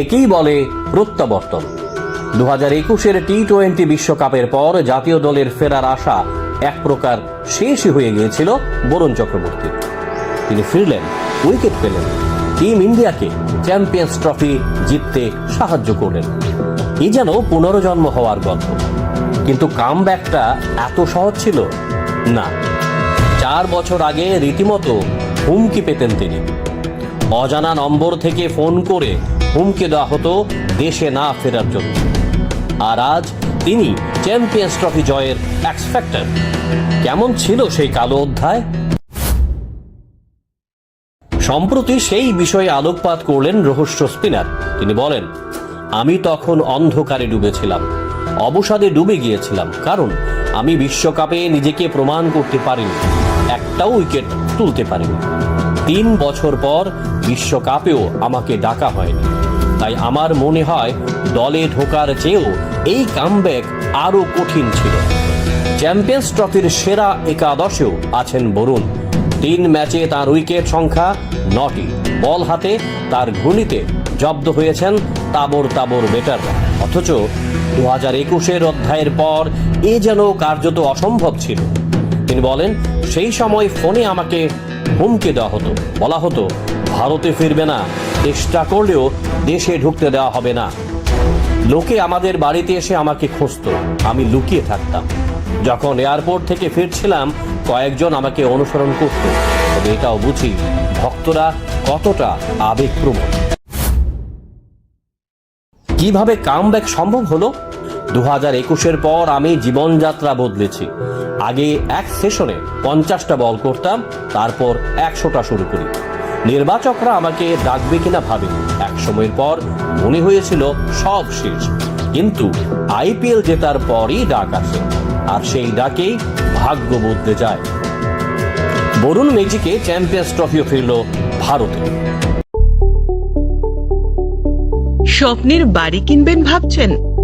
একেই বলে প্রত্যাবর্তন। দু হাজার একুশের টি টোয়েন্টি বিশ্বকাপের পর জাতীয় দলের ফেরার আশা এক প্রকার শেষই হয়ে গিয়েছিল বরুণ চক্রবর্তী তিনি ফিরলেন, উইকেট পেলেন। টিম ইন্ডিয়াকে চ্যাম্পিয়ন্স ট্রফি জিততে সাহায্য করলেন। এই যেন পুনর্জন্ম হওয়ার গল্প। কিন্তু কাম ব্যাকটা এত সহজ ছিল? না। চার বছর আগে রীতিমতো হুমকি পেতেন তিনি। অজানা নম্বর থেকে ফোন করে হুমকি দেওয়া হতো দেশে না ফেরার জন্য। আর আজ তিনি চ্যাম্পিয়ন্স ট্রফি জয়ের এক্সপেক্টার কেমন ছিল সেই কালো অধ্যায়? সম্প্রতি সেই বিষয়ে আলোকপাত করলেন রহস্য স্পিনার। তিনি বলেন, আমি তখন অন্ধকারে ডুবেছিলাম। অবসাদে ডুবে গিয়েছিলাম। কারণ আমি বিশ্বকাপে নিজেকে প্রমাণ করতে পারিনি। একটাও উইকেট তুলতে পারিনি। তিন বছর পর বিশ্বকাপেও আমাকে ডাকা হয়নি। তাই আমার মনে হয় দলে ঢোকার চেয়েও এই কামব্যাক আরও কঠিন ছিল। চ্যাম্পিয়ন্স ট্রফির সেরা একাদশেও আছেন বরুণ। তিন ম্যাচে তার উইকেট সংখ্যা নটি। বল হাতে তার ঘূর্ণিতে জব্দ হয়েছেন তাবর তাবর বেটাররা অথচ দু হাজার একুশের অধ্যায়ের পর এ যেন কার্যত অসম্ভব ছিল। তিনি বলেন, সেই সময় ফোনে আমাকে হুমকি দেওয়া হতো। বলা হতো, ভারতে ফিরবে না। চেষ্টা করলেও দেশে ঢুকতে দেওয়া হবে না। লোকে আমাদের বাড়িতে এসে আমাকে খুঁজতো। আমি লুকিয়ে থাকতাম। যখন এয়ারপোর্ট থেকে ফিরছিলাম, কয়েকজন আমাকে অনুসরণ করত। তবে এটাও বুঝি, ভক্তরা কতটা আবেগপ্রবণ। কীভাবে কামব্যাক সম্ভব হলো? দু পর আমি জীবনযাত্রা বদলেছি। আগে এক সেশনে পঞ্চাশটা বল করতাম, তারপর একশোটা শুরু করি। নির্বাচকরা আমাকে ডাকবে কিনা ভাবেনি। এক সময়ের পর মনে হয়েছিল সব শেষ। কিন্তু আইপিএল জেতার পরই ডাক আসে, আর সেই ডাকেই ভাগ্য বদলে যায়। বরুণ মেজিকে চ্যাম্পিয়ন্স ট্রফিও ফিরল ভারতে। স্বপ্নের বাড়ি কিনবেন ভাবছেন?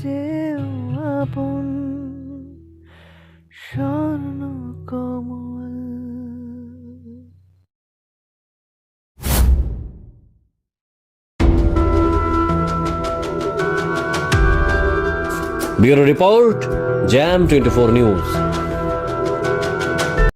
চেয়েও আপন Swarna Kamal. Bureau report jam twenty four news.